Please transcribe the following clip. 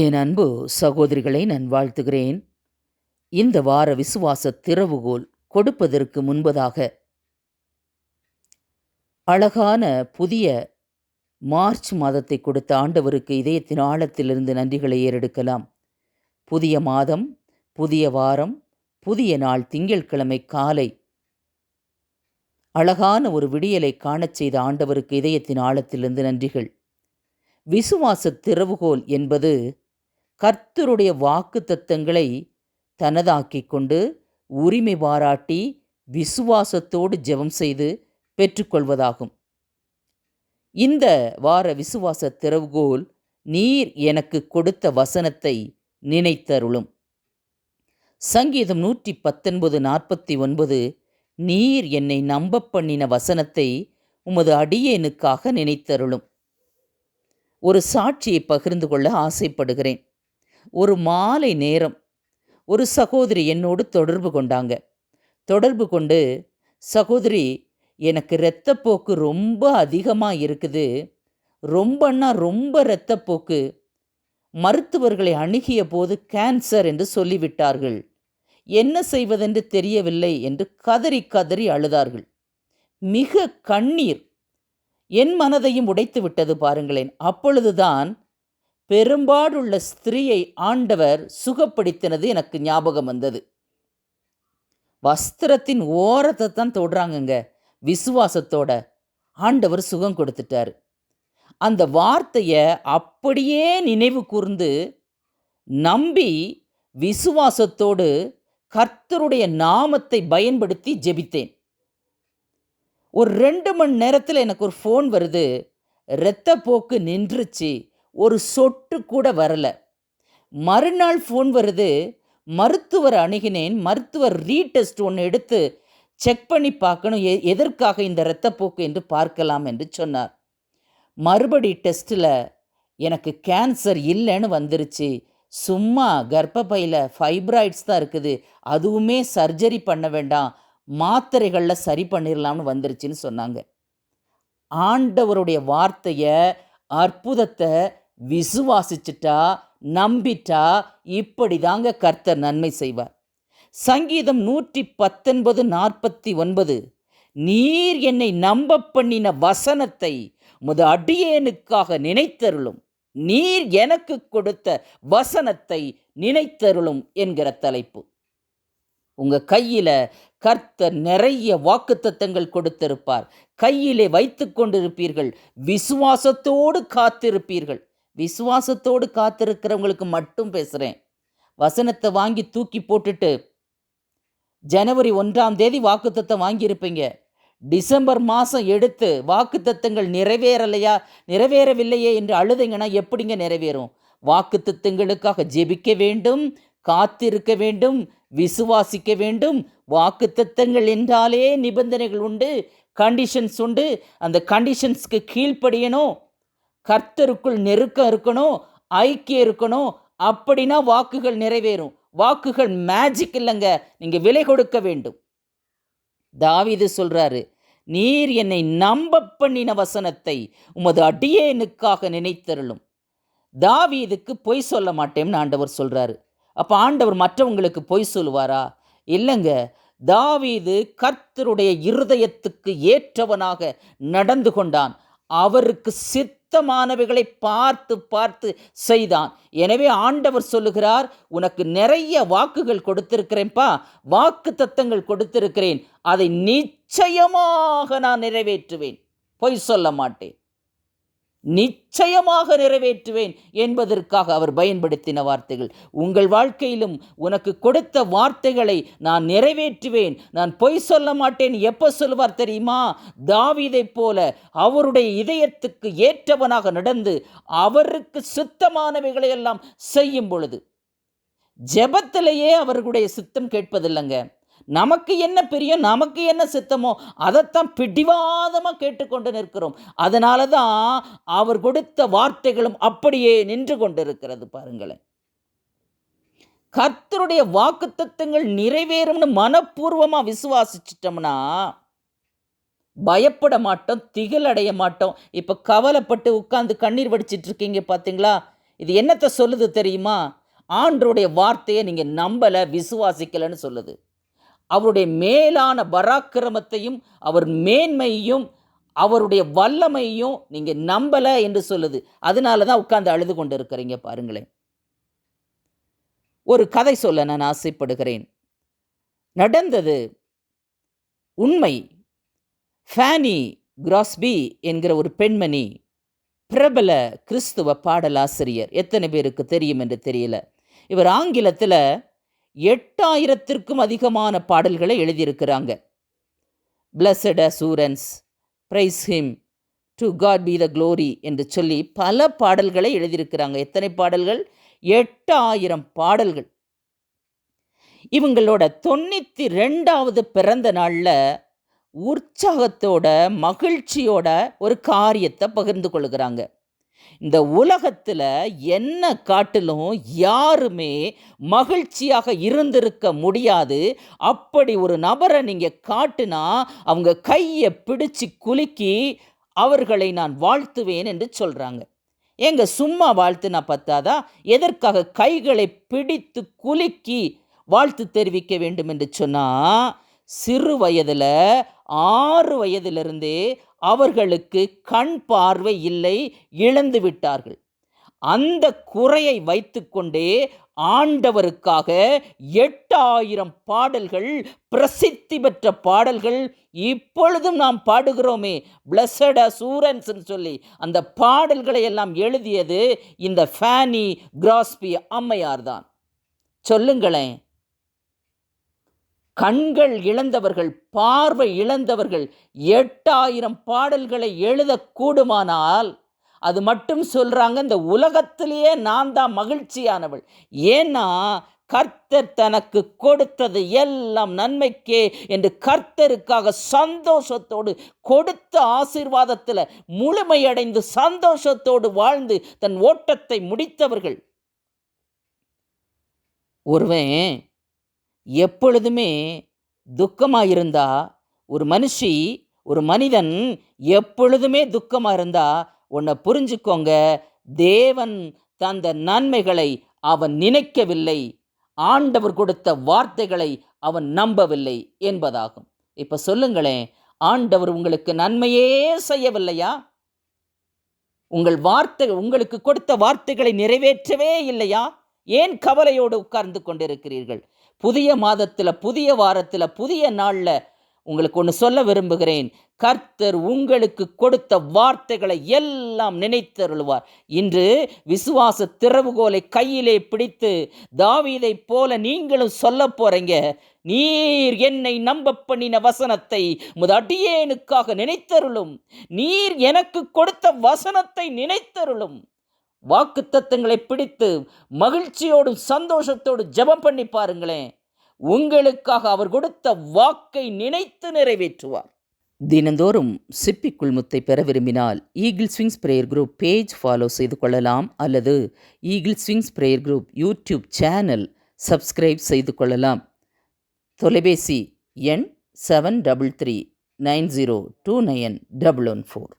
என் அன்பு சகோதரிகளை நான் வாழ்த்துகிறேன். இந்த வார விசுவாச திறவுகோல் கொடுப்பதற்கு முன்பதாக அழகான புதிய மார்ச் மாதத்தை கொடுத்த ஆண்டவருக்கு இதயத்தின் ஆழத்திலிருந்து நன்றிகளை ஏறெடுக்கலாம். புதிய மாதம் புதிய வாரம் புதிய நாள் திங்கட்கிழமை காலை அழகான ஒரு விடியலை காணச் செய்த ஆண்டவருக்கு இதயத்தின் ஆழத்திலிருந்து நன்றிகள். விசுவாச திறவுகோல் என்பது கர்த்தருடைய வாக்கு தத்தங்களை தனதாக்கிக் கொண்டு உரிமை பாராட்டி விசுவாசத்தோடு ஜெபம் செய்து பெற்றுக்கொள்வதாகும். இந்த வார விசுவாச திறவுகோல் நீர் எனக்கு கொடுத்த வசனத்தை நினைத்தருளும். சங்கீதம் நூற்றி பத்தொன்பது நாற்பத்தி ஒன்பது நீர் என்னை நம்ப பண்ணின வசனத்தை உமது அடியேனுக்காக நினைத்தருளும். ஒரு சாட்சியை பகிர்ந்து கொள்ள ஆசைப்படுகிறேன். ஒரு மாலை நேரம் ஒரு சகோதரி என்னோடு தொடர்பு கொண்டாங்க. தொடர்பு கொண்டு சகோதரி எனக்கு இரத்தப்போக்கு ரொம்ப அதிகமாக இருக்குது. ரொம்பன்னா ரொம்ப இரத்தப்போக்கு. மருத்துவர்களை அணுகிய போது கேன்சர் என்று சொல்லிவிட்டார்கள். என்ன செய்வதென்று தெரியவில்லை என்று கதறி கதறி அழுதார்கள். மிக கண்ணீர். என் மனதையும் உடைத்து விட்டது பாருங்களேன். அப்பொழுதுதான் பெரும்பாடுள்ள ஸ்திரீயை ஆண்டவர் சுகப்படுத்தினது எனக்கு ஞாபகம் வந்தது. வஸ்திரத்தின் ஓரத்தை தான் தொடுறாங்கங்க விசுவாசத்தோட. ஆண்டவர் சுகம் கொடுத்துட்டார். அந்த வார்த்தையை அப்படியே நினைவு கூர்ந்து நம்பி விசுவாசத்தோடு கர்த்தருடைய நாமத்தை பயன்படுத்தி ஜெபித்தேன். ஒரு ரெண்டு மணி நேரத்தில் எனக்கு ஒரு ஃபோன் வருது. இரத்தப்போக்கு நின்றுச்சு. ஒரு சொட்டு கூட வரலை. மறுநாள் ஃபோன் வருது. மருத்துவர் அணுகினேன். மருத்துவர் ரீடெஸ்ட் ஒன்று எடுத்து செக் பண்ணி பார்க்கணும். எ எதற்காக இந்த இரத்தப்போக்கு என்று பார்க்கலாம் என்று சொன்னார். மறுபடி டெஸ்ட்டில் எனக்கு கேன்சர் இல்லைன்னு வந்துருச்சு. சும்மா கர்ப்பப்பையில் ஃபைப்ராய்ட்ஸ் தான் இருக்குது. அதுவுமே சர்ஜரி பண்ண வேண்டாம். மாத்திரைகளில் சரி பண்ணிடலாம்னு வந்துருச்சுன்னு சொன்னாங்க. ஆண்டவருடைய வார்த்தையை அற்புதத்தை விசுவாசிச்சிட்டா நம்பிட்டா இப்படி தாங்க கர்த்தர் நன்மை செய்வார். சங்கீதம் நூற்றி பத்தொன்பது நாற்பத்தி ஒன்பது நீர் என்னை நம்ப பண்ணின வசனத்தை முத அடியேனுக்காக நினைத்தருளும். நீர் எனக்கு கொடுத்த வசனத்தை நினைத்தருளும் என்கிற தலைப்பு. உங்கள் கையில் கர்த்தர் நிறைய வாக்குத்தத்தங்கள் கொடுத்திருப்பார். கையிலே வைத்து கொண்டிருப்பீர்கள். விசுவாசத்தோடு காத்திருப்பீர்கள். விசுவாசத்தோடு காத்திருக்கிறவங்களுக்கு மட்டும் பேசுகிறேன் வசனத்தை வாங்கி தூக்கி போட்டுட்டு ஜனவரி ஒன்றாம் தேதி வாக்குத்தத்தம் வாங்கியிருப்பீங்க. டிசம்பர் மாதம் எடுத்து வாக்குத்தத்தங்கள் நிறைவேறலையா? நிறைவேறவில்லையே என்று அழுதுங்கன்னா எப்படிங்க நிறைவேறும்? வாக்குத்தத்தங்களுக்காக ஜெபிக்க வேண்டும் காத்திருக்க வேண்டும் விசுவாசிக்க வேண்டும். வாக்குத்தத்தங்கள் என்றாலே நிபந்தனைகள் உண்டு கண்டிஷன்ஸ் உண்டு. அந்த கண்டிஷன்ஸ்க்கு கீழ்ப்படியணும். கர்த்தருக்குள் நெருக்கம் இருக்கணும் ஐக்கியம் இருக்கணும் அப்படின்னா வாக்குகள் நிறைவேறும். வாக்குகள் மேஜிக் இல்லைங்க. நீங்கள் விலை கொடுக்க வேண்டும். தாவீது சொல்கிறாரு நீர் என்னை நம்ப பண்ணின வசனத்தை உமது அடியேனுக்காக நினைத்தருளும். தாவீதுக்கு பொய் சொல்ல மாட்டேன்னு ஆண்டவர் சொல்கிறாரு அப்போ ஆண்டவர் மற்றவங்களுக்கு பொய் சொல்லுவாரா? இல்லைங்க. தாவீது கர்த்தருடைய இருதயத்துக்கு ஏற்றவனாக நடந்து கொண்டான். அவருக்கு சித் சித்தமானவைகளை பார்த்து பார்த்து செய்தான். எனவே ஆண்டவர் சொல்லுகிறார் உனக்கு நிறைய வாக்குகள் கொடுத்திருக்கிறேன்ப்பா வாக்கு தத்தங்கள் கொடுத்திருக்கிறேன். அதை நிச்சயமாக நான் நிறைவேற்றுவேன். பொய் சொல்ல மாட்டேன். நிச்சயமாக நிறைவேற்றுவேன் என்பதற்காக அவர் பயன்படுத்தின வார்த்தைகள். உங்கள் வாழ்க்கையிலும் உனக்கு கொடுத்த வார்த்தைகளை நான் நிறைவேற்றுவேன். நான் பொய் சொல்ல மாட்டேன். எப்போ சொல்லுவார் தெரியுமா? தாவீதைப் போல அவருடைய இதயத்துக்கு ஏற்றவனாக நடந்து அவருக்கு சுத்தமானவைகளை எல்லாம் செய்யும் பொழுது. ஜெபத்திலேயே அவர்களுடைய சித்தம் கேட்பதில்லைங்க. நமக்கு என்ன பெரிய நமக்கு என்ன சித்தமோ அதைத்தான் பிடிவாதமாக கேட்டுக்கொண்டு நிற்கிறோம். அதனால தான் அவர் கொடுத்த வார்த்தைகளும் அப்படியே நின்று கொண்டிருக்கிறது பாருங்களேன். கர்த்தருடைய வாக்குத்தத்தங்கள் நிறைவேறும்னு மனப்பூர்வமாக விசுவாசிச்சிட்டோம்னா பயப்பட மாட்டோம் திகழடைய மாட்டோம். இப்போ கவலைப்பட்டு உட்காந்து கண்ணீர் வடிச்சிட்டு இருக்கீங்க பார்த்தீங்களா இது என்னத்தை சொல்லுது தெரியுமா? ஆண்டருடைய வார்த்தையை நீங்கள் நம்பலை விசுவாசிக்கலைன்னு சொல்லுது. அவருடைய மேலான பராக்கிரமத்தையும் அவர் மேன்மையையும் அவருடைய வல்லமையும் நீங்கள் நம்பலை என்று சொல்லுது. அதனால தான் உட்காந்து அழுது கொண்டு இருக்கிறீங்க பாருங்களேன். ஒரு கதை சொல்ல நான் ஆசைப்படுகிறேன். நடந்தது உண்மை. ஃபேனி கிராஸ்பி என்கிற ஒரு பெண்மணி பிரபல கிறிஸ்துவ பாடலாசிரியர். எத்தனை பேருக்கு தெரியும் என்று தெரியல. இவர் ஆங்கிலத்தில் எட்டாயிரத்திற்கும் அதிகமான பாடல்களை எழுதியிருக்கிறாங்க. Blessed assurance praise him to God be the glory என்று சொல்லி பல பாடல்களை எழுதியிருக்கிறாங்க. எத்தனை பாடல்கள்? எட்டாயிரம் பாடல்கள். இவங்களோட தொண்ணூற்றி ரெண்டாவது பிறந்த நாளில் உற்சாகத்தோட மகிழ்ச்சியோட ஒரு காரியத்தை பகிர்ந்து கொள்கிறாங்க. இந்த உலகத்தில் என்ன காட்டிலும் யாருமே மகிழ்ச்சியாக இருந்திருக்க முடியாது. அப்படி ஒரு நபரை நீங்கள் காட்டுனா அவங்க கையை பிடிச்சு குலுக்கி அவர்களை நான் வாழ்த்துவேன் என்று சொல்கிறாங்க ஏங்க சும்மா வாழ்த்துனா பத்தாதா? எதற்காக கைகளை பிடித்து குலுக்கி வாழ்த்து தெரிவிக்க வேண்டும் என்று சொன்னால் சிறு வயதில் ஆறு வயதிலிருந்தே அவர்களுக்கு கண் பார்வை இல்லை இழந்து விட்டார்கள். அந்த குறையை வைத்துக்கொண்டே ஆண்டவருக்காக எட்டாயிரம் பாடல்கள் பிரசித்தி பெற்ற பாடல்கள் இப்பொழுதும் நாம் பாடுகிறோமே. பிளஸட் அசூரன்ஸ் சொல்லி அந்த பாடல்களை எல்லாம் எழுதியது இந்த ஃபேனி கிராஸ்பி அம்மையார் தான் சொல்லுங்களேன். கண்கள் இழந்தவர்கள் பார்வை இழந்தவர்கள் எட்டாயிரம் பாடல்களை எழுதக்கூடுமானால் அது மட்டும் சொல்கிறாங்க இந்த உலகத்திலேயே நான் தான் மகிழ்ச்சியானவள். ஏன்னா கர்த்தர் தனக்கு கொடுத்தது எல்லாம் நன்மைக்கே என்று கர்த்தருக்காக சந்தோஷத்தோடு கொடுத்த ஆசீர்வாதத்தில் முழுமையடைந்து சந்தோஷத்தோடு வாழ்ந்து தன் ஓட்டத்தை முடித்தவர்கள். ஒருவன் எப்பொழுதுமே துக்கமாக இருந்தா ஒரு மனுஷி ஒரு மனிதன் எப்பொழுதுமே துக்கமாக இருந்தா உன்னை புரிஞ்சுக்கோங்க தேவன் தந்த நன்மைகளை அவன் நினைக்கவில்லை. ஆண்டவர் கொடுத்த வார்த்தைகளை அவன் நம்பவில்லை என்பதாகும். இப்போ சொல்லுங்களேன் ஆண்டவர் உங்களுக்கு நன்மையே செய்யவில்லையா? உங்கள் வார்த்தை உங்களுக்கு கொடுத்த வார்த்தைகளை நிறைவேற்றவே இல்லையா? ஏன் கவலையோடு உட்கார்ந்து கொண்டிருக்கிறீர்கள்? புதிய மாதத்தில் புதிய வாரத்தில் புதிய நாளில் உங்களுக்கு ஒன்று சொல்ல விரும்புகிறேன். கர்த்தர் உங்களுக்கு கொடுத்த வார்த்தைகளை எல்லாம் நினைத்தருள்வார். இன்று விசுவாச திறவுகோலை கையிலே பிடித்து தாவீதை போல நீங்களும் சொல்ல போகிறீங்க நீர் என்னை நம்ப பண்ணின வசனத்தை முத அடியேனுக்காக நினைத்தருளும். நீர் எனக்கு கொடுத்த வசனத்தை நினைத்தருளும். வாக்கு தத்தங்களை பிடித்து மகிழ்ச்சியோடும் சந்தோஷத்தோடும் ஜெபம் பண்ணி பாருங்களேன். உங்களுக்காக அவர் கொடுத்த வாக்கை நினைத்து நிறைவேற்றுவார். தினந்தோறும் சிப்பி குள்முத்தை பெற விரும்பினால் eagle swings prayer group page follow செய்து கொள்ளலாம் அல்லது eagle swings prayer group YouTube channel subscribe செய்து கொள்ளலாம். தொலைபேசி எண் seven double three nine zero two nine double one four